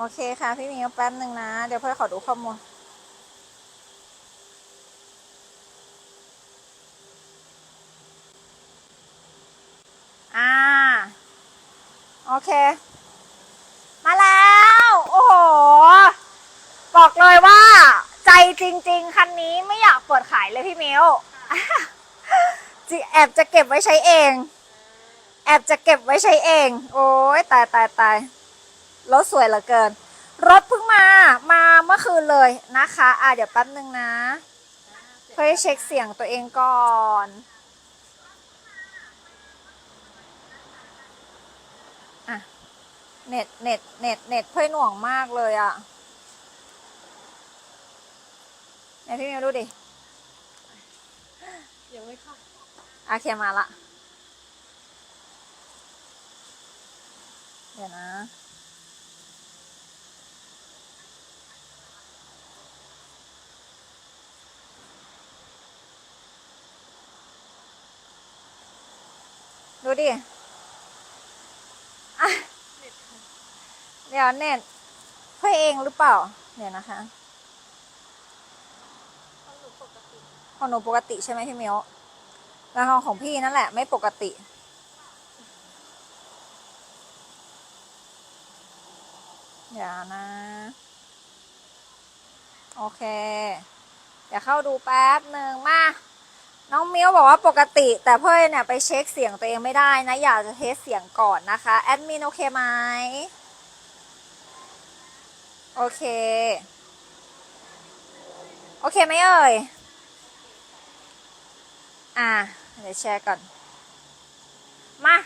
โอเคค่ะพี่มิวแป๊บหนึ่งนะ เดี๋ยวเพื่อขอดูข้อมูลอ่า โอเค มาแล้ว โอ้โห บอกเลยว่า ใจจริง ๆ คันนี้ไม่อยากเปิดขายเลยพี่มิวจแอบจะเก็บไว้ใช้เอง แอบจะเก็บไว้ใช้เอง โอ้ยตายตายตาย รถสวยเหลือเกิน รถเพิ่งมามาเมื่อคืนเลยนะคะอะเดี๋ยวแป๊บนึงนะเพื่อเช็คเสียงตัวเองก่อนอะเน็ตเน็ตเน็ตเน็ตเพื่อหน่วงมากเลยอะเนี่ยพี่มิวดูดิยังไม่เข้าโอเคมาละ เดี๋ยวนะ ดูดิเดี๋ยวเน็ตเพื่อเองหรือเปล่าเดี๋ยนะคะต้อนูปกติของหนูปกติใช่ไหมพี่เมียวแล้วของของพี่นั่นแหละไม่ปกติเดี๋ยวนะ โอเค เดี๋ยวเข้าดูแป๊บหนึ่งมา น้องมิวบอกว่าปกติ แต่เพื่อนเนี่ยไปเช็คเสียงตัวเองไม่ได้นะ อยากจะเทสเสียงก่อนนะคะ แอดมินโอเคไหมโอเค โอเคไหมเอ่ย อ่าเดี๋ยวแชร์ก่อน มา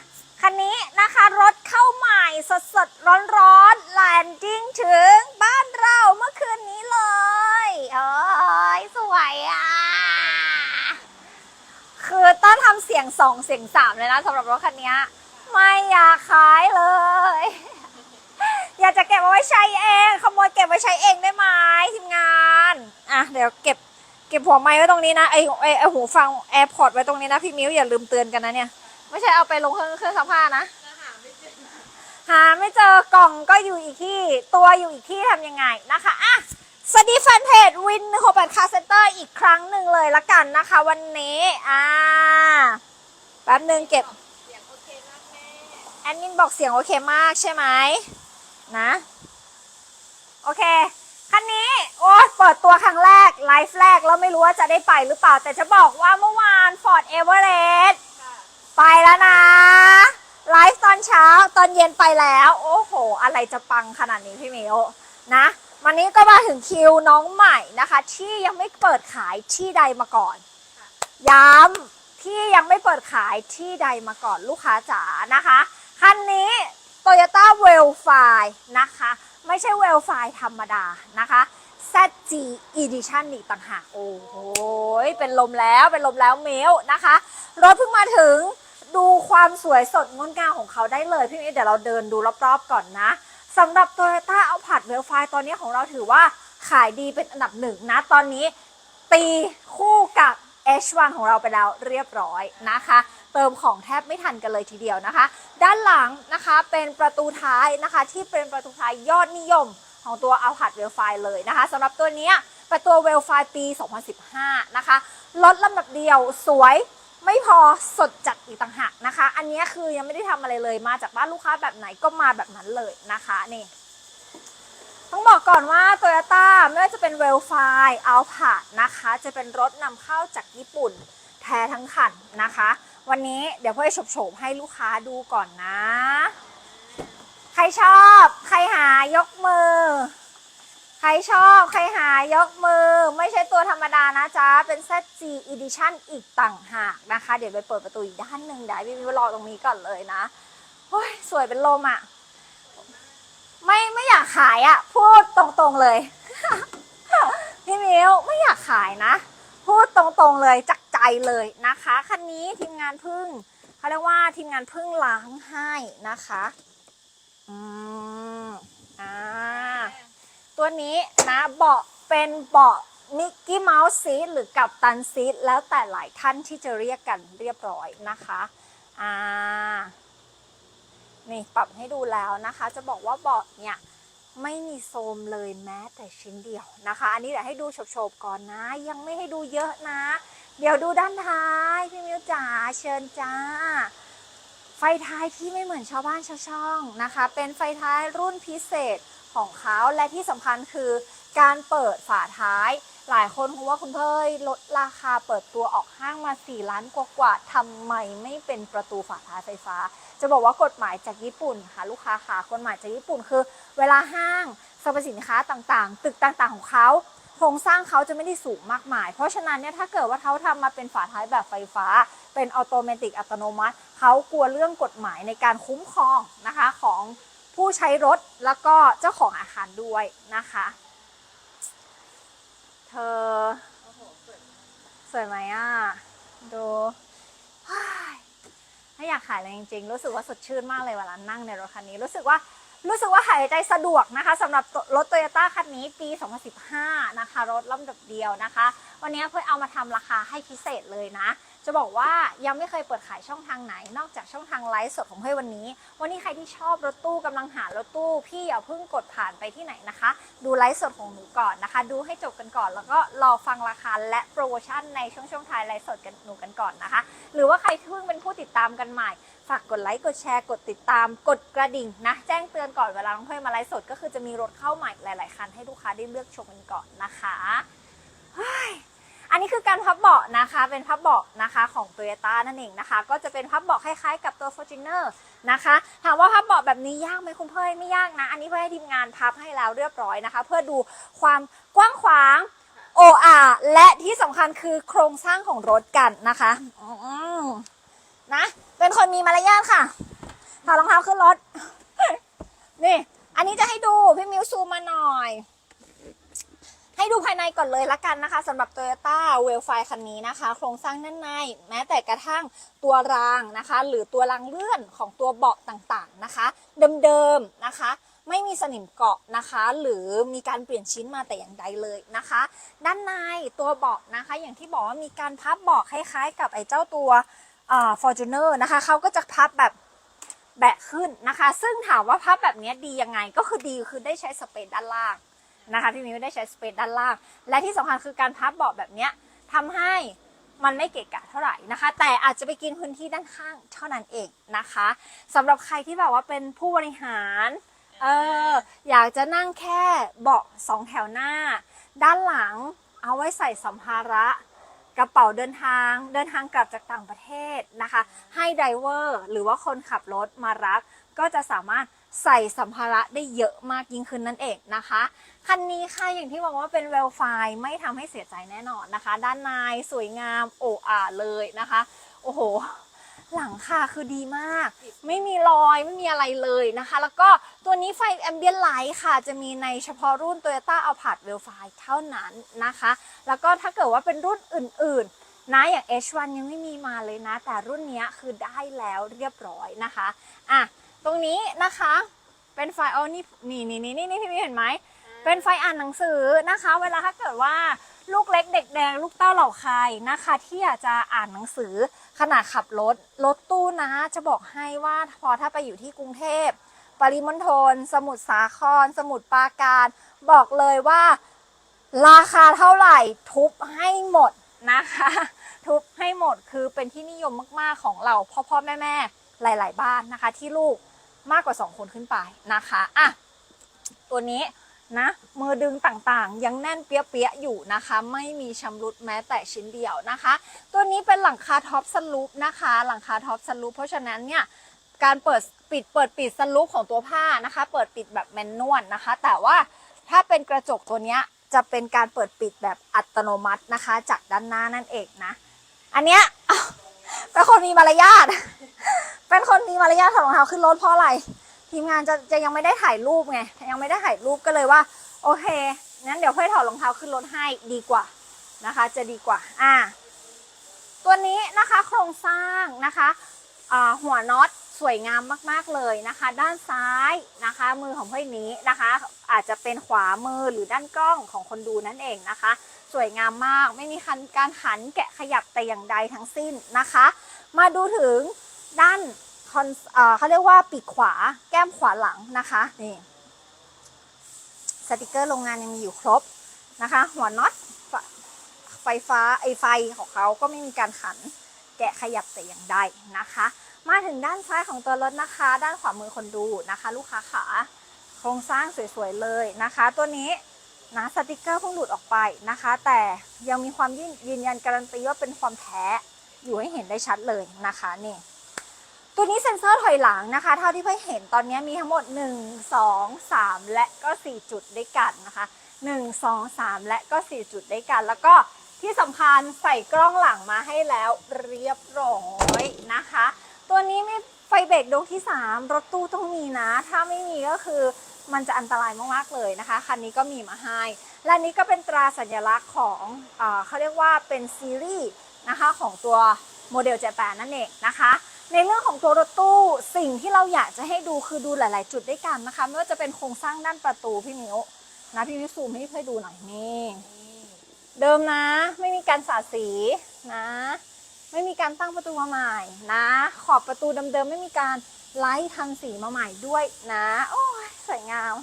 คันนี้นะคะรถเข้าใหม่สดสดร้อนร้อนแลนดิ้งถึงบ้านเราเมื่อคืนนี้เลย โอ้ยสวยอะ คือต้องทำเสียงสองเสียงสามเลยนะสำหรับรถคันนี้ไม่อยากขายเลย อยากจะเก็บเอาไว้ใช้เองขโมยเก็บไว้ใช้เองได้ไหมทีมงานอะเดี๋ยวเก็บเก็บหัวไม้ไว้ตรงนี้นะไอไอไอหูฟังแอร์พอร์ตไว้ตรงนี้นะพี่มิ้วอย่าลืมเตือนกันนะเนี่ยไม่ใช่เอาไปลงเครื่องเครื่องซักผ้านะหาไม่เจอหาไม่เจอกล่องก็อยู่อีกที่ ตัวอยู่อีกที่ทำยังไงนะคะอะ สวัสดีแฟนเพจวินโคปัดคาเซนเตอร์อีกครั้งหนึ่งเลยละกันนะคะ วันนี้ อ่าแป๊บหนึ่งเก็บแอดมินบอกเสียงโอเคมากใช่ไหมนะ โอเค คันนี้ โอ้เปิดตัวครั้งแรก ไลฟ์แรก แล้วไม่รู้ว่าจะได้ไปหรือเปล่า แต่จะบอกว่าเมื่อวาน Ford Everest ไปแล้วนะ ไลฟ์ตอนเช้า ตอนเย็นไปแล้ว โอ้โห อะไรจะปังขนาดนี้พี่เมลนะ วันนี้ก็มาถึงคิวน้องใหม่นะคะ ที่ยังไม่เปิดขายที่ใดมาก่อน ย้ำที่ยังไม่เปิดขายที่ใดมาก่อนลูกค้าจ๋านะคะคันนี้ Toyota w e l f i นะคะ ไม่ใช่ w e l f i ธรรมดานะคะ ZG Edition อีกต่างหากโอ้โหเป็นลมแล้วเป็นลมแล้วเมลนะคะ รถเพิ่งมาถึงดูความสวยสดงดงามของเขาได้เลยพี่เมย์เดี๋ยวเราเดินดูรอบๆก่อนนะ สำหรับ Toyota เอาผัดเวลไฟตอนนี้ของเราถือว่าขายดีเป็นอันดับหนึ่งนะ ตอนนี้ตีคู่กับ H1 ของเราไปแล้วเรียบร้อยนะคะ เติมของแทบไม่ทันกันเลยทีเดียวนะคะ ด้านหลังนะคะเป็นประตูท้ายนะคะที่เป็นประตูท้ายยอดนิยมของตัว a l p a r d w e l f i เลยนะคะสำหรับตัวนี้เป็นตัว w e l f i ปี 2015 นะคะรถลำดับเดียวสวย ไม่พอสดจัดอีกต่างหากนะคะ อันนี้คือยังไม่ได้ทำอะไรเลยมาจากบ้านลูกค้าแบบไหนก็มาแบบนั้นเลยนะคะนี่ต้องบอกก่อนว่า Toyota ไม่ว่าจะเป็น w e l f i a l p a r d นะคะ จะเป็นรถนำเข้าจากญี่ปุ่นแท้ทั้งคันนะคะ วันนี้เดี๋ยวพ่อจะโฉบให้ลูกค้าดูก่อนนะ ใครชอบ ใครหายกมือ ใครชอบใครหายกมือ ไม่ใช่ตัวธรรมดานะจ๊ะ เป็น ZG Edition อีกต่างหากนะคะ เดี๋ยวไปเปิดประตูอีกด้านหนึ่งได้พี่มิวรอตรงนี้ก่อนเลยนะโอ้ยสวยเป็นลมอะ ไม่ไม่อยากขายอะ่ะ พูดตรงๆเลย พี่มิวไม่อยากขายนะ พูดตรงๆเลยจากใจเลยนะคะ คันนี้ทีมงานพึ่งเขาเรียกว่าทีมงานพึ่งล้างให้นะคะ อืมอ่า ตัวนี้นะเบาะเป็นเบาะมิกกี้เมาส์ซีทหรือกับตันซีทแล้วแต่หลายท่านที่จะเรียกกันเรียบร้อยนะคะอ่านี่ปรับให้ดูแล้วนะคะ จะบอกว่าเบาะเนี่ยไม่มีโซมเลยแม้แต่ชิ้นเดียวนะคะ อันนี้เดี๋ยวให้ดูโฉบๆก่อนนะ ยังไม่ให้ดูเยอะนะ เดี๋ยวดูด้านท้ายพี่มิวจ๋าเชิญจ้า ไฟท้ายที่ไม่เหมือนชาวบ้านชาวช่องนะคะ เป็นไฟท้ายรุ่นพิเศษ ของเขาและที่สำคัญคือการเปิดฝาท้าย หลายคนคงว่าคุณเพ่ยลดราคาเปิดตัวออกห้างมา 4 ล้านกว่าๆทำไมไม่เป็นประตูฝาท้ายไฟฟ้า จะบอกว่ากฎหมายจากญี่ปุ่นค่ะลูกค้าค่ะกฎหมายจากญี่ปุ่นคือ เวลาห้างสรรพสินค้าต่างๆ ตึกต่างๆของเขาโครงสร้างเขาจะไม่ได้สูงมากมาย เพราะฉะนั้นเนี่ยถ้าเกิดว่าเขาทำมาเป็นฝาท้ายแบบไฟฟ้า เป็นออโตเมติกอัตโนมัติ เขากลัวเรื่องกฎหมายในการคุ้มครองนะคะของ ผู้ใช้รถแล้วก็เจ้าของอาคารด้วยนะคะ เธออ้โหสวยไหมอะ ดูไม่อยากขายเลยจริง ๆ รู้สึกว่าสดชื่นมากเลยเวลานั่งในรถคันนี้ รู้สึกว่ารู้สึกว่าหายใจสะดวกนะคะสำหรับรถโตโยต้าคันนี้ปี 2015 นะคะ รถลำดับเดียวนะคะ วันนี้เพื่อเอามาทำราคาให้พิเศษเลยนะ จะบอกว่ายังไม่เคยเปิดขายช่องทางไหน นอกจากช่องทางไลฟ์สดของเพื่อวันนี้ วันนี้ใครที่ชอบรถตู้กำลังหารถตู้ พี่อย่าเพิ่งกดผ่านไปที่ไหนนะคะ ดูไลฟ์สดของหนูก่อนนะคะ ดูให้จบกันก่อน แล้วก็รอฟังราคาและโปรโมชั่นในช่วงช่วงท้ายไลฟ์สดกันหนูกันก่อนนะคะ หรือว่าใครที่เพิ่งเป็นผู้ติดตามกันใหม่ ฝากกดไลค์กดแชร์กดติดตาม กดกระดิ่งนะแจ้งเตือนก่อนเวลาน้องเพื่อมาไลฟ์สดก็คือจะมีรถเข้าใหม่หลาย ๆคันให้ลูกค้าได้เลือกชมกันก่อนนะคะ อันนี้คือการพับเบาะนะคะ เป็นพับเบาะนะคะของ t o y ยต้นั่นเองนะคะ ก็จะเป็นพับเบาะคล้ายๆ กับตัว Fortuner นะคะ ถามว่าพับเบาะแบบนี้ยากไหมคุณเพื่อนไม่ยากนะ อันนี้เพื่อให้ทีมงานพับให้แล้วเรียบร้อยนะคะ เพื่อดูความกว้างขวางโออาและที่สำคัญคือโครงสร้างของรถกันนะคะนะ เป็นคนมีมารยาทค่ะถอดรองเท้าขึ้นรถ นี่ อันนี้จะให้ดูพี่มิวซูมมาหน่อย ให้ดูภายในก่อนเลยละกันนะคะสำหรับ Toyota w e l f i คันนี้นะคะ โครงสร้างด้านใน แม้แต่กระทั่งตัวรางนะคะ หรือตัวรางเลื่อนของตัวเบาะต่างๆนะคะ เดิมๆนะคะ ไม่มีสนิมเกาะนะคะ หรือมีการเปลี่ยนชิ้นมาแต่อย่างใดเลยนะคะ ด้านในตัวเบาะนะคะ อย่างที่บอกว่ามีการพับเบาะคล้ายๆ กับไอ้เจ้าตัวฟอ่า Fortuner นะคะเขาก็จะพับแบบแบะขึ้นนะคะ ซึ่งถามว่าพับแบบนี้ดียังไงก็คือดีคือได้ใช้สเปซด้านล่าง นะคะพี่มิวได้ใช้สเปซด้านล่าง และที่สำคัญคือการพับเบาะแบบเนี้ยทำให้มันไม่เกะกะเท่าไหร่นะคะ แต่อาจจะไปกินพื้นที่ด้านข้างเท่านั้นเองนะคะสำหรับใครที่แบบว่าเป็นผู้บริหารเอออยากจะนั่งแค่เบาะสองแถวหน้า ด้านหลังเอาไว้ใส่สัมภาระกระเป๋าเดินทางเดินทางกลับจากต่างประเทศนะคะ ให้ไดเวอร์หรือว่าคนขับรถมารับก็จะสามารถ ใส่สัมภาระได้เยอะมากยิ่งขึ้นนั่นเองนะคะ คันนี้ค่ะอย่างที่บอกว่าเป็นเวลไฟไม่ทำให้เสียใจแน่นอนนะคะ ด้านในสวยงามโอ้อาเลยนะคะ โอ้โห หลังคาคือดีมาก ไม่มีรอยไม่มีอะไรเลยนะคะ แล้วก็ตัวนี้ไฟแอมเบียนไลท์ค่ะ จะมีในเฉพาะรุ่น Toyota a l p a r d w e l f i เท่านั้นนะคะ แล้วก็ถ้าเกิดว่าเป็นรุ่นอื่น ๆนะอย่าง H1 ยังไม่มีมาเลยนะ แต่รุ่นนี้คือได้แล้วเรียบร้อยนะคะ อะ ตรงนี้นะคะเป็นไฟอ๋อนี่นี่นี่นี่นี่พี่มิวเห็นไหมเป็นไฟอ่านหนังสือนะคะ เวลาถ้าเกิดว่าลูกเล็กเด็กแดงลูกเต้าเหล่าใครนะคะ ที่อยากจะอ่านหนังสือขณะขับรถรถตู้นะ จะบอกให้ว่าพอถ้าไปอยู่ที่กรุงเทพปริมณฑลสมุทรสาคร สมุทรปราการ บอกเลยว่า ราคาเท่าไหร่ทุบให้หมดนะคะ ทุบให้หมดคือเป็นที่นิยมมาก ๆ ของเราพ่อพ่อแม่แม่ๆหลาย ๆ บ้านนะคะ ที่ลูก มากกว่า 2 คนขึ้นไปนะคะอะตัวนี้นะมือดึงต่างๆ ยังแน่นเปี้ยๆอยู่นะคะ ไม่มีชำรุดแม้แต่ชิ้นเดียวนะคะ ตัวนี้เป็นหลังคาท็อปสลูปนะคะ หลังคาท็อปสลูปเพราะฉะนั้นเนี่ยการเปิดปิดเปิดปิดสลูปของตัวผ้านะคะ เปิดปิดแบบแมนนวลนะคะ แต่ว่าถ้าเป็นกระจกตัวเนี้ยจะเป็นการเปิดปิดแบบอัตโนมัตินะคะ จากด้านหน้านั่นเองนะ อันเนี้ยอ้าวเป็นคนมีมารยาท เป็นคนมีมารยาทถอดรองเท้าขึ้นรถเพราะอะไร ทีมงานจะจะยังไม่ได้ถ่ายรูปไงยังไม่ได้ถ่ายรูปก็เลยว่า โอเคงั้นเดี๋ยวเพื่อถอดรองเท้าขึ้นรถให้ดีกว่านะคะ จะดีกว่าอ่าตัวนี้นะคะโครงสร้างนะคะหัวน็อตสวยงามมากๆเลยนะคะ ด้านซ้ายนะคะ มือของเพื่อนนี้นะคะ อาจจะเป็นขวามือหรือด้านกล้องของคนดูนั่นเองนะคะ สวยงามมากไม่มีการหันแกะขยับแต่อย่างใดทั้งสิ้นนะคะ มาดูถึง ด้านคอนเอเขาเรียกว่าปีกขวาแก้มขวาหลังนะคะนี่สติกเกอร์โรงงานยังมีอยู่ครบนะคะ หัวน็อตไฟฟ้าไอไฟของเขาก็ไม่มีการขันแกะขยับแต่อย่างใดนะคะ มาถึงด้านซ้ายของตัวรถนะคะ ด้านขวามือคนดูนะคะ ลูกค้าขาโครงสร้างสวยๆเลยนะคะ ตัวนี้นะสติกเกอร์เพิ่งหลุดออกไปนะคะ แต่ยังมีความยืนยืนยันการันตีว่าเป็นความแท้อยู่ให้เห็นได้ชัดเลยนะคะนี่ ตัวนี้เซ็นเซอร์ถอยหลังนะคะ เท่าที่เพื่อเห็นตอนนี้มีทั้งหมด 1 2 3 และก็ 4 จุดด้วยกันนะคะ 1 2 3 และก็ 4 จุดด้วยกัน แล้วก็ที่สำคัญใส่กล้องหลังมาให้แล้วเรียบร้อยนะคะ ตัวนี้มีไฟเบรกดวงที่ 3 รถตู้ต้องมีนะ ถ้าไม่มีก็คือมันจะอันตรายมากๆเลยนะคะ คันนี้ก็มีมาให้ และนี้ก็เป็นตราสัญลักษณ์ของเอเขาเรียกว่าเป็นซีรีส์นะคะของตัวโมเดลเจแปนนั่นเองนะคะ ในเรื่องของตัวรถตู้สิ่งที่เราอยากจะให้ดูคือดูหลาย ๆ จุดด้วยกันนะคะไม่ว่าจะเป็นโครงสร้างด้านประตูพี่มิวนะพี่มิวซูมให้เพื่อดูหน่อยนี่เดิมนะ ไม่มีการสาดสีนะ ไม่มีการตั้งประตูมาใหม่นะ ขอบประตูเดิมๆไม่มีการไล่ทำสีมาใหม่ด้วยนะ โอ้ยสวยงาม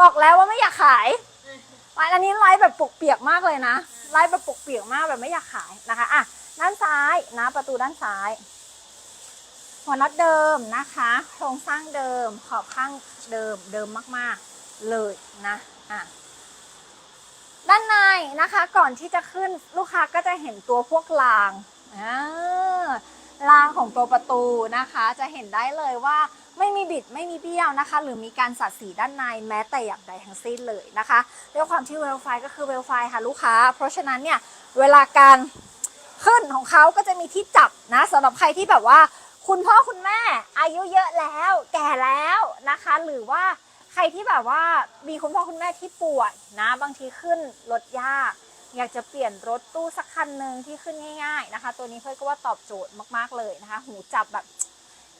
บอกแล้วว่าไม่อยากขายอันนี้ไล่แบบปกเปียกมากเลยนะไล่แบบปกเปียกมากแบบไม่อยากขายนะคะอะด้านซ้ายนะประตูด้านซ้าย หัวน็อตเดิมนะคะ โครงสร้างเดิมขอบข้างเดิมเดิมมากๆเลยนะอะด้านในนะคะก่อนที่จะขึ้นลูกค้าก็จะเห็นตัวพวกรางอ่ารางของตัวประตูนะคะ จะเห็นได้เลยว่าไม่มีบิดไม่มีเบี้ยวนะคะ หรือมีการสัดสีด้านในแม้แต่อย่างใดทั้งสิ้นเลยนะคะด้วยความที่เวลไฟก็คือเวลไฟค่ะลูกค้า เพราะฉะนั้นเนี่ยเวลาการขึ้นของเขาก็จะมีที่จับนะสำหรับใครที่แบบว่า คุณพ่อคุณแม่อายุเยอะแล้ว แก่แล้วนะคะ หรือว่าใครที่แบบว่ามีคุณพ่อคุณแม่ที่ป่วยนะ บางทีขึ้นรถยาก อยากจะเปลี่ยนรถตู้สักคันหนึ่งที่ขึ้นง่ายๆนะคะ ตัวนี้เพื่อนก็ว่าตอบโจทย์มากๆเลยนะคะ หูจับแบบ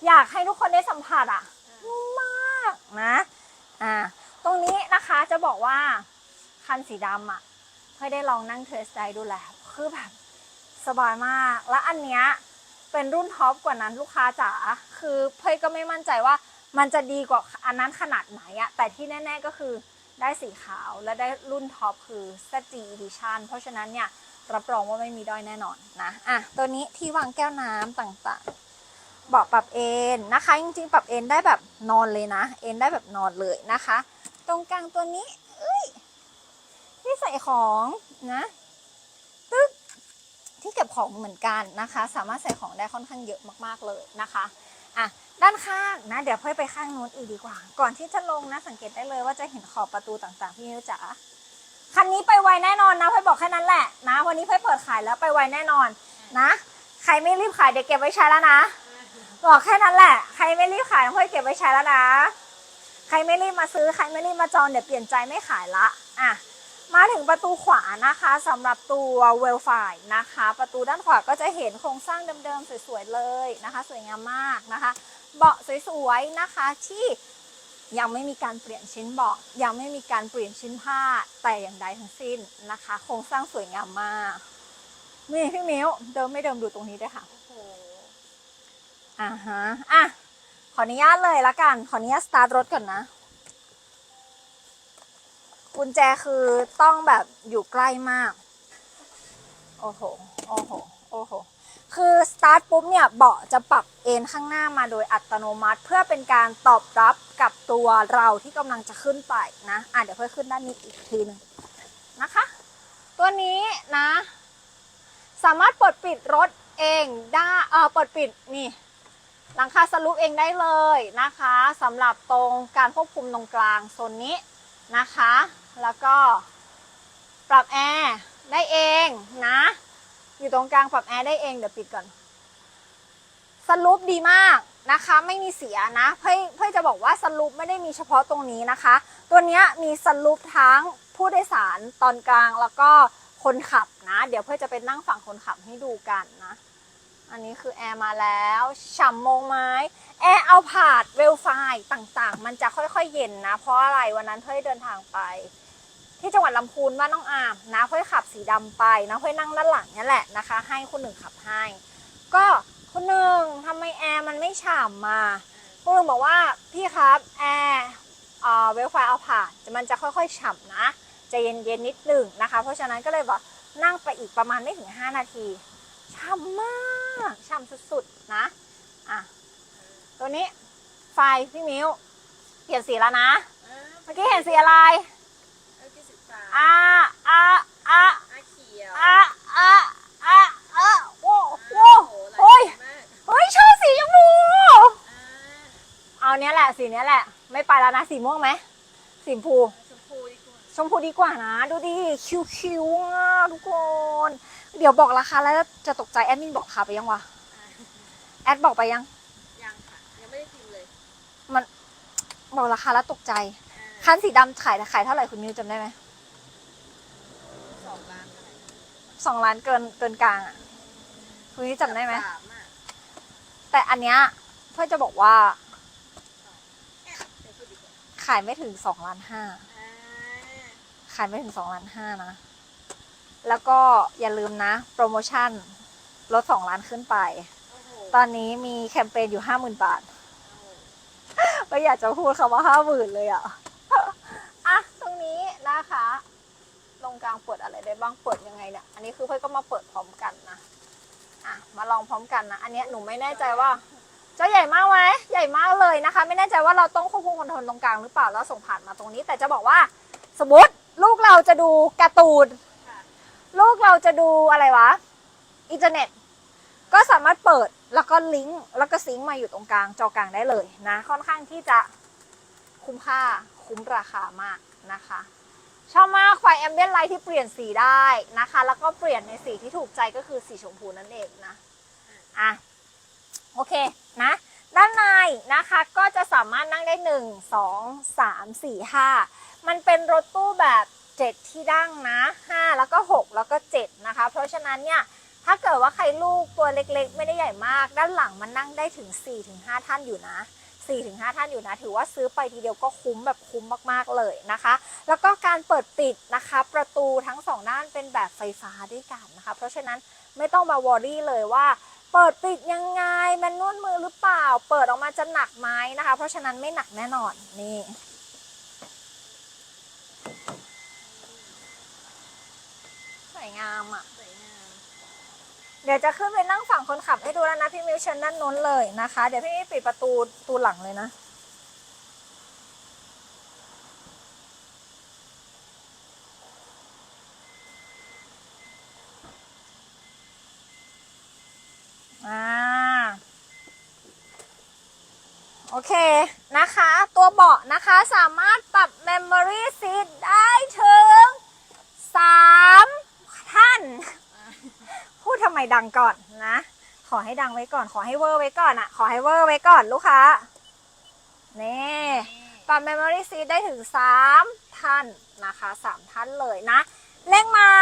อยากให้ทุกคนได้สัมผัสอะนุ่มมากนะอ่าตรงนี้นะคะจะบอกว่าคันสีดำอะเพื่อได้ลองนั่งเทสได้ดูแล้วคือแบบสบายมาก และอันเนี้ย เป็นรุ่นท็อปกว่านั้นลูกค้าจ๋าคือเพยก็ไม่มั่นใจว่ามันจะดีกว่าอันนั้นขนาดไหนอะแต่ที่แน่ ๆก็คือได้สีขาวและได้รุ่นท็อปคือ ZG Edition เพราะฉะนั้นเนี่ยรับรองว่าไม่มีด้อยแน่นอนนะอะตัวนี้ที่วางแก้วน้ำต่างๆเบาะปรับเอนนะคะ จริงๆ ปรับเอนได้แบบนอนเลยนะ เอนได้แบบนอนเลยนะคะ ตรงกลางตัวนี้เอ้ยที่ใส่ของนะ ที่เก็บของเหมือนกันนะคะ สามารถใส่ของได้ค่อนข้างเยอะมากๆเลยนะคะอะด้านข้างนะ เดี๋ยวเพื่อไปข้างนู้นอีกดีกว่า ก่อนที่จะลงนะสังเกตได้เลยว่าจะเห็นขอบประตูต่างๆพี่มิวจ๋าคันนี้ไปไวแน่นอนนะเพื่อบอกแค่นั้นแหละนะ วันนี้เพื่อเปิดขายแล้วไปไวแน่นอนนะ ใครไม่รีบขายเดี๋ยวเก็บไว้ใช้แล้วนะบอกแค่นั้นแหละ ใครไม่รีบขายเพื่อเก็บไว้ใช้แล้วนะ ใครไม่รีบมาซื้อใครไม่รีบมาจองเดี๋ยวเปลี่ยนใจไม่ขายละอะ มาถึงประตูขวานะคะสำหรับตัวเวลไฟนะคะ ประตูด้านขวาก็จะเห็นโครงสร้างเดิมๆสวยๆเลยนะคะ สวยงามมากนะคะ เบาะสวยๆนะคะที่ยังไม่มีการเปลี่ยนชิ้นเบาะยังไม่มีการเปลี่ยนชิ้นผ้าแต่อย่างใดทั้งสิ้นนะคะ โครงสร้างสวยงามมากนี่พี่มิ้วเดิมไม่เดิมดูตรงนี้ด้วยค่ะโอ้โหอ่าฮะอะขออนุญาตเลยละกัน ขออนุญาตสตาร์ทรถก่อนนะ กุญแจคือต้องแบบอยู่ใกล้มาก โอ้โห โอ้โห โอ้โห คือสตาร์ทปุ๊บเนี่ยเบาะจะปรับเอนข้างหน้ามาโดยอัตโนมัติ เพื่อเป็นการตอบรับกับตัวเราที่กำลังจะขึ้นไปนะ อะเดี๋ยวเพื่อขึ้นด้านนี้อีกทีนึงนะคะ ตัวนี้นะ สามารถเปิดปิดรถเองได้เออเปิดปิดนี่หลังคาสลูปเองได้เลยนะคะสำหรับตรงการควบคุมตรงกลางโซนนี้นะคะ แล้วก็ปรับแอร์ได้เองนะ อยู่ตรงกลางปรับแอร์ได้เองเดี๋ยวปิดก่อนสลูปดีมากนะคะไม่มีเสียนะเพื่อเพื่อจะบอกว่าสลูปไม่ได้มีเฉพาะตรงนี้นะคะ ตัวเนี้ยมีสลูปทั้งผู้โดยสารตอนกลางแล้วก็คนขับนะ เดี๋ยวเพื่อจะไปนั่งฝั่งคนขับให้ดูกันนะ อันนี้คือแอร์มาแล้วฉ่ำมงไม้แอร์เอาผาดเวลไฟต่างๆ มันจะค่อยๆเย็นนะ เพราะอะไรวันนั้นเพื่อเดินทางไป ที่จังหวัดลำพูนบ้านน้องอามนะเพื่อยขับสีดำไปนะเพื่อยนั่งด้านหลังนี่แหละนะคะ ให้คนหนึ่งขับให้ ก็คนหนึ่งทำไมแอร์มันไม่ฉ่ำมาคนหนึ่งบอกว่าพี่ครับแอร์เวลไฟเอาผ่านมันจะค่อยๆฉ่ำนะจะเย็นๆนิดหนึ่งนะคะ เพราะฉะนั้นก็เลยบอกนั่งไปอีกประมาณไม่ถึง 5 นาทีฉ่ำมากฉ่ำสุดๆนะอะตัวนี้ไฟพี่มิ้วเปลี่ยนสีแล้วนะ เมื่อกี้เห็นสีอะไร อ่าอ่าอ่าอ่าเขียวอ่าอ่าอ่าอ่าโอ้โหโอ้โอ้ยหลายสีมากเฮ้ยชอบสีชมพูอ่าเอาเนี้ยแหละสีเนี้ยแหละ ไม่ไปแล้วนะสีม่วงไหมสีชมพูชมพูดีกว่าชมพูดีกว่านะ ดูดิคิวคิวๆอะทุกคน เดี๋ยวบอกราคาแล้วจะตกใจแอดมินบอกราคาไปยังวะอ่าแอดบอกไปยังยังค่ะยังไม่ได้พิมพ์เลยบอกราคาแล้วตกใจอ่าคันสีดำขายขายเท่าไหร่คุณมิวจำได้ไหม สองล้านเท่าไหร่ สองล้านเกินเกินกลางอะคุณมิวจำได้ไหม สามอะแต่อันเนี้ยเพื่อจะบอกว่าเอ๊ะเดี๋ยวพูดดีกว่าขายไม่ถึงสองล้านห้า อ่าขายไม่ถึงสองล้านห้านะ แล้วก็อย่าลืมนะ โปรโมชั่นลดสองล้านขึ้นไป โอ้โหตอนนี้มีแคมเปญอยู่ห้าหมื่นบาทเอาไม่อยากจะพูดคำว่าห้าหมื่นเลยอะอะ ตรงนี้นะคะ ตรงกลางเปิดอะไรได้บ้างเปิดยังไงเนี่ย อันนี้คือเพื่อนก็มาเปิดพร้อมกันนะอะมาลองพร้อมกันนะ อันนี้หนูไม่แน่ใจว่าจะใหญ่มากไหมใหญ่มากเลยนะคะ ไม่แน่ใจว่าเราต้องควบคุมคอนโทรลตรงกลางหรือเปล่าแล้วส่งผ่านมาตรงนี้ แต่จะบอกว่าสมมติลูกเราจะดูการ์ตูนลูกเราจะดูอะไรวะอินเทอร์เน็ต ก็สามารถเปิดแล้วก็ลิงก์แล้วก็ซิงค์มาอยู่ตรงกลางจอกลางได้เลยนะ ค่อนข้างที่จะคุ้มค่าคุ้มราคามากนะคะ ชอบมากไฟแอมเบียนไลท์ที่เปลี่ยนสีได้นะคะ แล้วก็เปลี่ยนในสีที่ถูกใจก็คือสีชมพูนั่นเองนะอะโอเคนะ ด้านในนะคะก็จะสามารถนั่งได้ 1 2 3 4 5 มันเป็นรถตู้แบบ 7 ที่นั่งนะ 5 แล้วก็ 6 แล้วก็ 7 นะคะ เพราะฉะนั้นเนี่ยถ้าเกิดว่าใครลูกตัวเล็กๆ ไม่ได้ใหญ่มาก ด้านหลังมันนั่งได้ถึง 4-5 ท่านอยู่นะ 4-5 ท่านอยู่นะ ถือว่าซื้อไปทีเดียวก็คุ้มแบบคุ้มมากๆเลยนะคะ แล้วก็การเปิดปิดนะคะ ประตูทั้งสองด้านเป็นแบบไฟฟ้าด้วยกันนะคะ เพราะฉะนั้นไม่ต้องมาวอรี่เลยว่าเปิดปิดยังไงมันนวดมือหรือเปล่า เปิดออกมาจะหนักไหมนะคะ เพราะฉะนั้นไม่หนักแน่นอนนี่สวยงามอะ เดี๋ยวจะขึ้นไปนั่งฝั่งคนขับให้ดูแล้วนะพี่มิวเชิญด้านน้นเลยนะคะ เดี๋ยวพี่มิวปิดประตูตูหลังเลยนะ อ่า โอเคนะคะ ตัวเบาะนะคะสามารถปรับ Memory Seat ได้ถึง 3 ท่าน ทำไมดังก่อนนะ ขอให้ดังไว้ก่อน ขอให้เวอร์ไว้ก่อนอะขอให้เวอร์ไว้ก่อนลูกค้านี่ปรับ Memory Seat ได้ถึง 3 ท่านนะคะ 3 ท่านเลยนะเลขไม้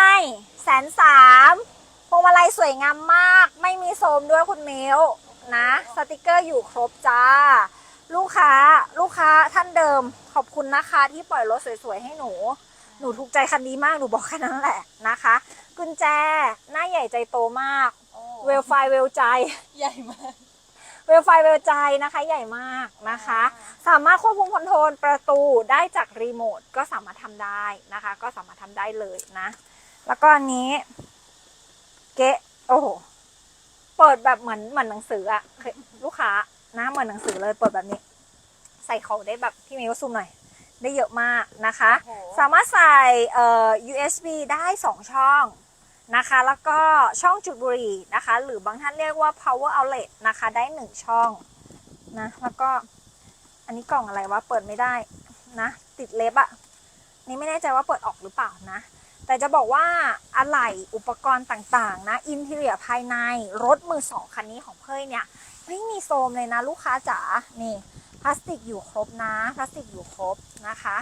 แสนสามพวงมาลัยสวยงามมาก ไม่มีโซมด้วยคุณเมลนะสติกเกอร์อยู่ครบจ้า ลูกค้าลูกค้าท่านเดิมขอบคุณนะคะที่ปล่อยรถสวยๆให้หนู หนูถูกใจคันนี้มากหนูบอกแค่นั้นแหละนะคะ กุญแจ หน้าใหญ่ใจโตมากโอ้เวลไฟเวลใจ ใหญ่มาก เวลไฟเวลใจนะคะใหญ่มากนะคะ สามารถควบคุมคอนโทรลประตูได้จากรีโมทก็สามารถทำได้นะคะ ก็สามารถทำได้เลยนะ แล้วก็อันนี้ เกะโอ้โหเปิดแบบเหมือนเหมือนหนังสืออะเคยลูกค้านะเหมือนหนังสือเลยเปิดแบบนี้ ใส่ของได้แบบพี่มิวซูมหน่อยได้เยอะมากนะคะโอ้โหสามารถใส่เอ่อ USB ได้ 2 ช่อง นะคะ แล้วก็ช่องจุดบุหรี่นะคะ หรือบางท่านเรียกว่า power outlet นะคะ ได้1ช่องนะ แล้วก็อันนี้กล่องอะไรวะ เปิดไม่ได้นะ ติดเล็บอะนี่ไม่แน่ใจว่าเปิดออกหรือเปล่านะ แต่จะบอกว่าอะไหล่อุปกรณ์ต่างๆ นะ อินทีเรียภายในรถมือสองคันนี้ของเพยเนี่ย ไม่มีโซมเลยนะลูกค้าจ๋า นี่ พลาสติกอยู่ครบนะ พลาสติกอยู่ครบนะคะ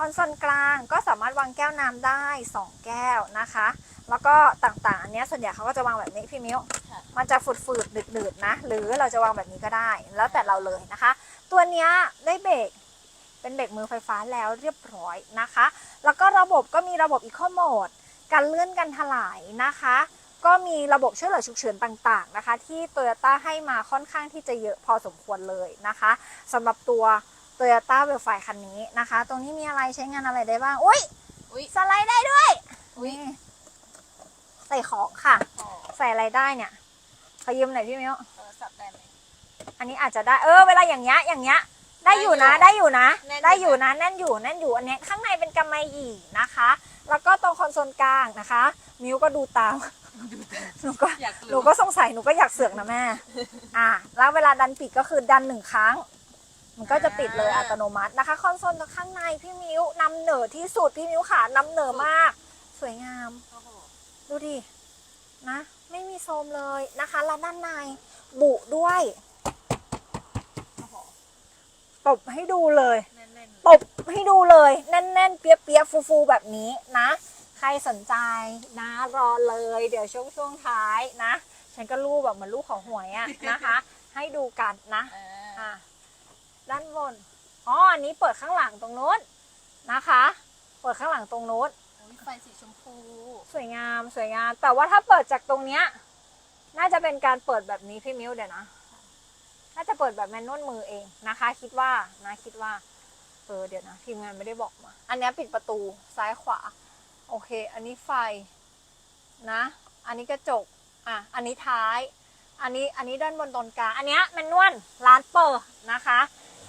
คอนโซลกลางก็สามารถวางแก้วน้ำได้ 2 แก้วนะคะ แล้วก็ต่างๆอันเนี้ยส่วนใหญ่เขาก็จะวางแบบนี้พี่มิ้วค่ะมันจะฝืดๆดืดๆนะ หรือเราจะวางแบบนี้ก็ได้ แล้วแต่เราเลยนะคะ ตัวเนี้ยได้เบรกเป็นเบรกมือไฟฟ้าแล้วเรียบร้อยนะคะ แล้วก็ระบบก็มีระบบ Eco Mode การเลื่อนกันถลายนะคะ ก็มีระบบช่วยเหลือฉุกเฉินต่างๆนะคะ ที่ Toyota ให้มาค่อนข้างที่จะเยอะพอสมควรเลยนะคะสำหรับตัว โตโยต้าเวลไฟคันนี้นะคะ ตรงนี้มีอะไรใช้งานอะไรได้บ้าง อุ้ยอุ้ยสไลด์ได้ด้วยอุ๊ยนี่ใส่ของค่ะขอใส่อะไรได้เนี่ยขอยืมหน่อยพี่มิวโทรศัพท์ได้ไหมอันนี้อาจจะได้ เออ เวลาอย่างเงี้ย อย่างเงี้ย ได้อยู่นะ ได้อยู่นะแน่นอยู่ได้อยู่นะ แน่นอยู่ แน่นอยู่ อันเนี้ยข้างในเป็นกำมะหยี่นะคะ แล้วก็ตรงคอนโซลกลางนะคะ มิวก็ดูตาม หนูก็อยากหนูรู้ก็สงสัย หนูก็อยากเสือกนะแม่ อะแล้วเวลาดันปิดก็คือดันหนึ่งครั้ง มันก็จะปิดเลยอัตโนมัตินะคะ คอนโซลข้างในพี่มิวนำเหนอที่สุดพี่มิวขานำเหนอมาก สวยงาม โอ้โหดูดินะ ไม่มีโซมเลยนะคะแล้วด้านในบุด้วยโอ้โหตบให้ดูเลย แน่นๆตบให้ดูเลยแน่นๆเปียกเปียกๆฟูๆแบบนี้นะ ใครสนใจนะ รอเลย เดี๋ยวช่วงช่วงท้ายนะ ฉันก็รูปแบบเหมือนรูปของหวยอะนะคะ ให้ดูกันนะอ่า อะ ด้านบน อ๋อ อันนี้เปิดข้างหลังตรงนู้นนะคะ เปิดข้างหลังตรงนู้นอุ๊ยไฟสีชมพู สวยงามสวยงาม แต่ว่าถ้าเปิดจากตรงเนี้ย น่าจะเป็นการเปิดแบบนี้พี่มิ้วเดี๋ยวนะ น่าจะเปิดแบบแมนนวลมือเองนะคะ คิดว่านะคิดว่า เออเดี๋ยวนะทีมงานไม่ได้บอกมา อันเนี้ยปิดประตูซ้ายขวา โอเค อันนี้ไฟนะ อันนี้กระจก อะ อันนี้ท้าย อันนี้ อันนี้ด้านบนตรงกลาง อันเนี้ยแมนนวลร้านเปิดนะคะ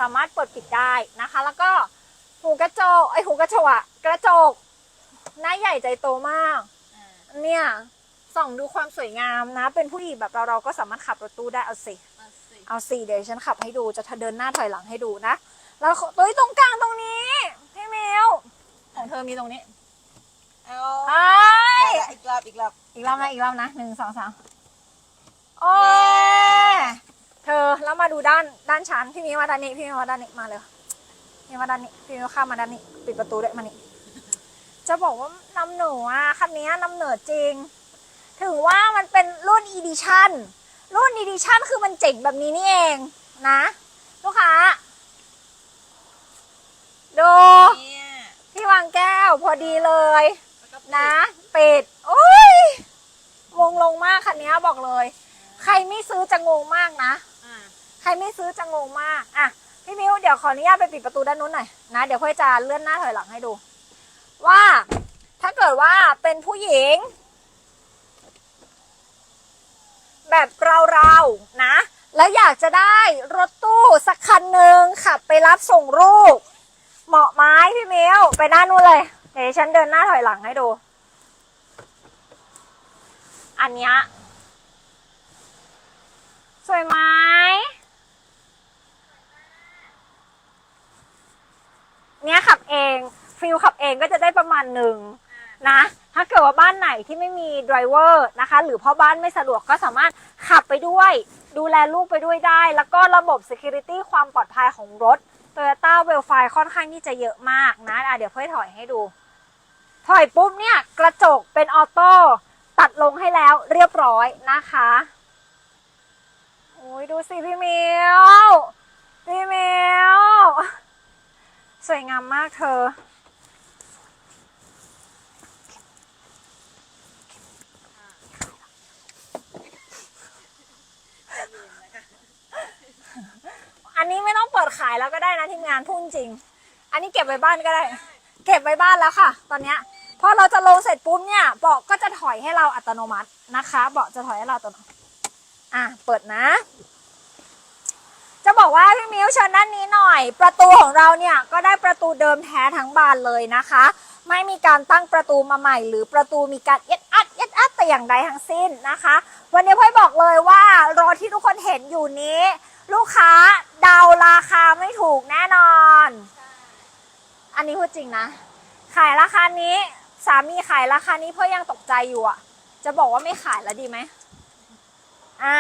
สามารถเปิดปิดได้นะคะ แล้วก็หูกระจกไอยหูกระจกอะกระจกหน้าใหญ่ใจโตมากอ่าเนี่ยส่องดูความสวยงามนะ เป็นผู้หญิงแบบเราเราก็สามารถขับรถตู้ได้เอาสิมาสิเอาสิเดี๋ยวฉันขับให้ดูจะเดินหน้าถอยหลังให้ดูนะแล้วตัวตรงกลางตรงนี้พี่มิวของเธอมีตรงนี้เอาไอ้ได้อีกรอบอีกรอบอีกรอบนะอีกรอบนะหนึ่งสองสามโอ้ยเธ อแล้วมาดูด้านด้านฉันพี่มิวมาด้านนี้พี่มิวมาด้านนี้มาเลยพี่มาด้านนี้พี่มิวข้ามมาด้านนี้ปิดประตูด้วยมานี่จะบอกว่านำเหนืออะคันนี้นำเหนือจริง ถึงว่ามันเป็นรุ่น edition รุ่น edition คือมันเจ๋งแบบนี้นี่เองนะ ลูกค้าดูเนี่ยที่วางแก้วพอดีเลย นะปิดโอ้ยวงลงมากคันนี้บอกเลย ใครไม่ซื้อจะงงมากนะ ใครไม่ซื้อจะงงมากอะพี่มิวเดี๋ยวขออนุญาตไปปิดประตูด้านนู้นหน่อยนะเดี๋ยวค่อยจะเลื่อนหน้าถอยหลังให้ดู ว่าถ้าเกิดว่าเป็นผู้หญิง แบบเราๆนะ แล้วอยากจะได้รถตู้สักคันหนึ่งขับไปรับส่งลูกเหมาะไหมพี่มิวไปด้านนู้นเลยเดี๋ยวฉันเดินหน้าถอยหลังให้ดู อันเนี้ยสวยไหม เนี้ยขับเองฟิลขับเองก็จะได้ประมาณหนึ่งนะ ถ้าเกิดว่าบ้านไหนที่ไม่มีไดรเวอร์นะคะ หรือพ่อบ้านไม่สะดวกก็สามารถขับไปด้วย ดูแลลูกไปด้วยได้ แล้วก็ระบบ Security ความปลอดภัยของรถ Toyota w e l f i ค่อนข้างที่จะเยอะมากนะอะเดี๋ยวเพื่อถอยให้ดู ถอยปุ๊บเนี่ยกระจกเป็นออโต้ตัดลงให้แล้วเรียบร้อยนะคะโอ้ยดูสิพี่มิวพี่มิวส วยงามมากเธอ อันนี้ไม่ต้องเปิดขายแล้วก็ได้นะทีมงานพูดจริง อันนี้เก็บไว้บ้านก็ได้ เก็บไว้บ้านแล้วค่ะ ตอนเนี้ยพอเราจะลงเสร็จปุ๊บเนี่ยเบาะก็จะถอยให้เราอัตโนมัตินะคะ เบาะจะถอยให้เราอัตโนมัติอะ เปิดนะ บอกว่าพี่มิวเชิญด้านนี้หน่อย ประตูของเราเนี่ยก็ได้ประตูเดิมแท้ทั้งบานเลยนะคะ ไม่มีการตั้งประตูมาใหม่ หรือประตูมีการเอ็ดอัดเอ็ดอัดแต่อย่างใดทั้งสิ้นนะคะ วันนี้พ่อยบอกเลยว่ารถที่ทุกคนเห็นอยู่นี้ ลูกค้าเดาราคาไม่ถูกแน่นอน อันนี้พูดจริงนะ ขายราคานี้สามีขายราคานี้เพื่อยังตกใจอยู่อะ จะบอกว่าไม่ขายแล้วดีไหมอ่า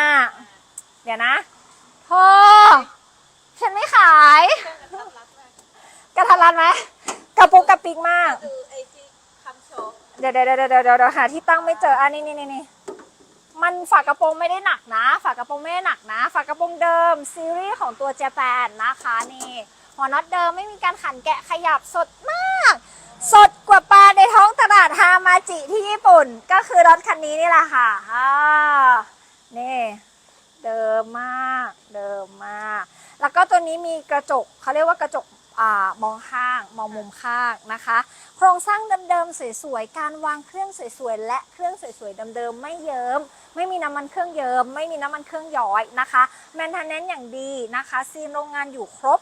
เดี๋ยวนะ โธ่ฉันไม่ขายน่ารักมากกระทันรัดไหมกระปุกกระปิกมากดูไอที่คำโชว์เดี๋ยวเดี๋ยวเดี๋ยวเดี๋ยวเดี๋ยวหาที่ตั้งไม่เจออันนี้นี่นี่นี่มันฝากระโปรงไม่ได้หนักนะ ฝากระโปรงไม่ได้หนักนะ ฝากระโปรงเดิมซีรีส์ของตัวเจแปนนะคะนี่หัวน็อตเดิมไม่มีการขันแกะขยับสดมาก สดกว่าปลาในท้องตลาดฮามาจิที่ญี่ปุ่น ก็คือรถคันนี้นี่แหละค่ะอ่านี่ เดิมมาก เดิมมาก แล้วก็ตัวนี้มีกระจกเขาเรียกว่ากระจกอมองข้าง มองมุมข้างนะคะ โครงสร้างเดิมๆสวยๆ การวางเครื่องสวยๆ และเครื่องสวยๆเดิมๆ ไม่เยิ้ม ไม่มีน้ำมันเครื่องเยิ้ม ไม่มีน้ำมันเครื่องย้อยนะคะแมนเทนแนนอย่างดีนะคะ ซีนโรงงานอยู่ครบ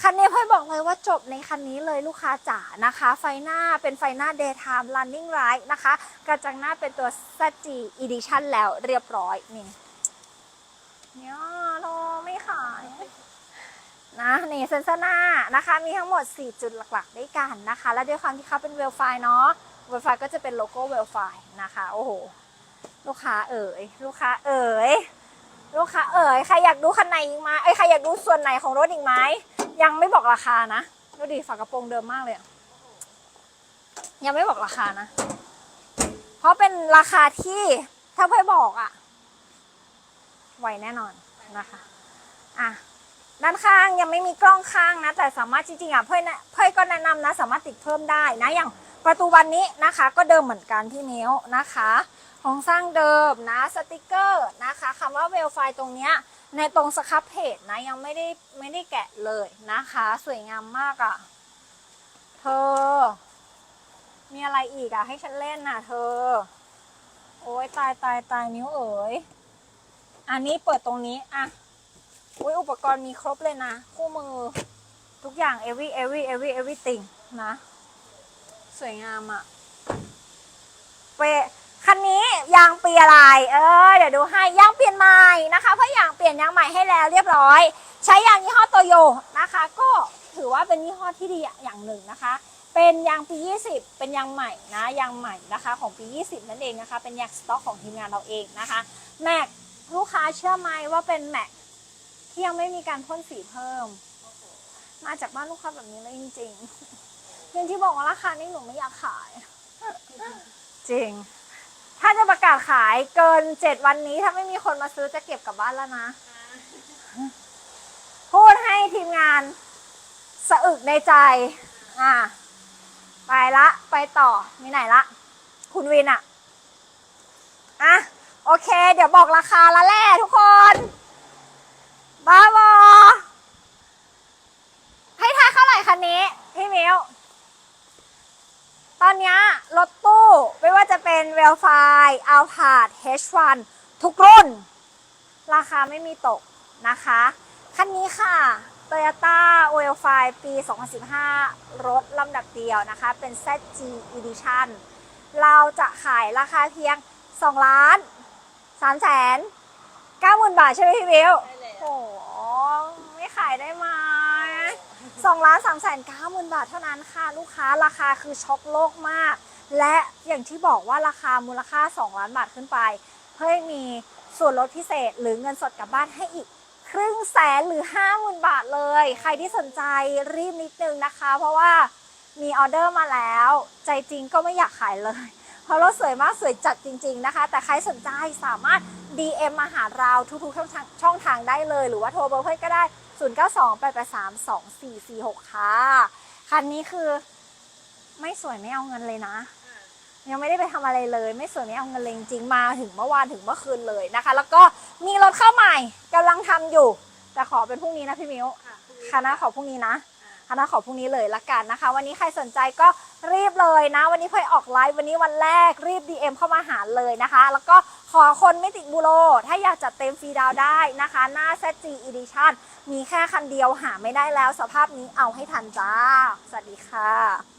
คันนี้พ่อยบอกเลยว่าจบในคันนี้เลยลูกค้าจ๋านะคะ ไฟหน้าเป็นไฟหน้า daytime running light นะคะ กระจังหน้าเป็นตัว ZG Edition แล้วเรียบร้อยนี่ เนี่ยโลไม่ขาย นะนี่เซนเซอร์หน้านะคะ มีทั้งหมด 4 จุดหลักๆ ด้วยกันนะคะ และด้วยความที่เขาเป็นเวลไฟเนาะเวลไฟก็จะเป็นโลโก้เวลไฟนะคะ โอ้โห ลูกค้าเอ๋ย ลูกค้าเอ๋ย ลูกค้าเอ๋ย ใครอยากดูคันไหนอีกไหมเอ้ใครอยากดูส่วนไหนของรถอีกไหม ยังไม่บอกราคานะ ดูดิฝากระโปรงเดิมมากเลยยังไม่บอกราคานะ เพราะเป็นราคาที่ถ้าเพื่อบอกอะ ไวแน่นอนนะคะอะด้านข้างยังไม่มีกล้องข้างนะ แต่สามารถจริงๆอะเพื่อนนะเพื่อนก็แนะนำนะ สามารถติดเพิ่มได้นะอย่างประตูวันนี้นะคะ ก็เดิมเหมือนกันที่นิ้วนะคะโครงสร้างเดิมนะสติกเกอร์นะคะคำว่าเวลไฟตรงเนี้ยในตรงสครับเพจนะยังไม่ได้ไม่ได้แกะเลยนะคะ สวยงามมากอะ่ะ เธอ มีอะไรอีกอะ่ะ ให้ฉันเล่นน่ะ เธอ โอ้ยตายตายตายนิ้วเอ๋ย อันนี้เปิดตรงนี้อะอุ้ยอุปกรณ์มีครบเลยนะ คู่มือทุกอย่าง every every every everything นะ สวยงามอะเปคันนี้ยางเปีอะไร เออ เดี๋ยวดูให้ยางเปลี่ยนใหม่นะคะ เพราะยางเปลี่ยนยางใหม่ให้แล้วเรียบร้อย ใช้ยางยี่ห้อโตโยนะคะ ก็ถือว่าเป็นยี่ห้อที่ดีอย่างหนึ่งนะคะ เป็นยางปี 20 เป็นยางใหม่นะ ยางใหม่นะคะ ของปี 20 นั่นเองนะคะ เป็นยางสต็อกของทีมงานเราเองนะคะ แม็ก ลูกค้าเชื่อไหมว่าเป็นแม็กที่ยังไม่มีการพ่นสีเพิ่ม มาจากบ้านลูกค้าแบบนี้เลยจริงๆอย่างที่บอกว่าราคานี้หนูไม่อยากขาย จริง ถ้าจะประกาศขายเกินเจ็ดวันนี้ ถ้าไม่มีคนมาซื้อจะเก็บกลับบ้านแล้วนะ พูดให้ทีมงานสะอึกในใจ อะไปละ ไปต่อ มีไหนละ คุณวินอะอะ โอเค เดี๋ยวบอกราคาละแหละทุกคน บ้าบอ ให้ทายเท่าไหร่คันนี้ พี่มิวตอนนี้รถตู้ไม่ว่าจะเป็นเวลไฟอัลพาด H1 ทุกรุ่น ราคาไม่มีตกนะคะ คันนี้ค่ะ Toyota o l f i ปี 2015 รถลำดับเดียวนะคะ เป็น ZG Edition เราจะขายราคาเพียง 2 ล้าน 3แสน9หมื่นบาทใช่ไหมพี่วิวได้เลยโอ้โหไม่ขายได้ไหมสองล้านสามแสนเก้าหมื่นบาทเท่านั้นค่ะ ลูกค้าราคาคือช็อกโลกมาก และอย่างที่บอกว่าราคามูลค่า 2 ล้านบาทขึ้นไป เพื่อให้มีส่วนลดพิเศษหรือเงินสดกลับบ้านให้อีกครึ่งแสนหรือ 5 0,000 บาทเลย ใครที่สนใจรีบนิดนึงนะคะ เพราะว่ามีออเดอร์มาแล้ว ใจจริงก็ไม่อยากขายเลย เพราะรถสวยมากสวยจัดจริง ๆนะคะ แต่ใครสนใจสามารถ DM มาหาเราทุกๆช่องทางช่องทางได้เลย หรือว่าโทรเบอร์เพื่อนก็ได้ 0 9 2 8 8 3 2 4 4 6 ค่ะ คันนี้คือไม่สวยไม่เอาเงินเลยนะ ยังไม่ได้ไปทำอะไรเลย ไม่สวยไม่เอาเงินเลยจริงๆมาถึงเมื่อวานถึงเมื่อคืนเลยนะคะ แล้วก็มีรถเข้าใหม่กำลังทำอยู่ แต่ขอเป็นพรุ่งนี้นะพี่มิวค่ะคณะขอพรุ่งนี้นะ คณะขอพรุ่งนี้เลยละกันนะคะ วันนี้ใครสนใจก็รีบเลยนะ วันนี้เพื่อออกไลฟ์วันนี้วันแรกรีบ DM เข้ามาหาเลยนะคะ แล้วก็ขอคนไม่ติดบูโร ถ้าอยากจัดเต็มฟรีดาวได้นะคะ หน้า ZG Edition มีแค่คันเดียวหาไม่ได้แล้ว สภาพนี้เอาให้ทันจ้า สวัสดีค่ะ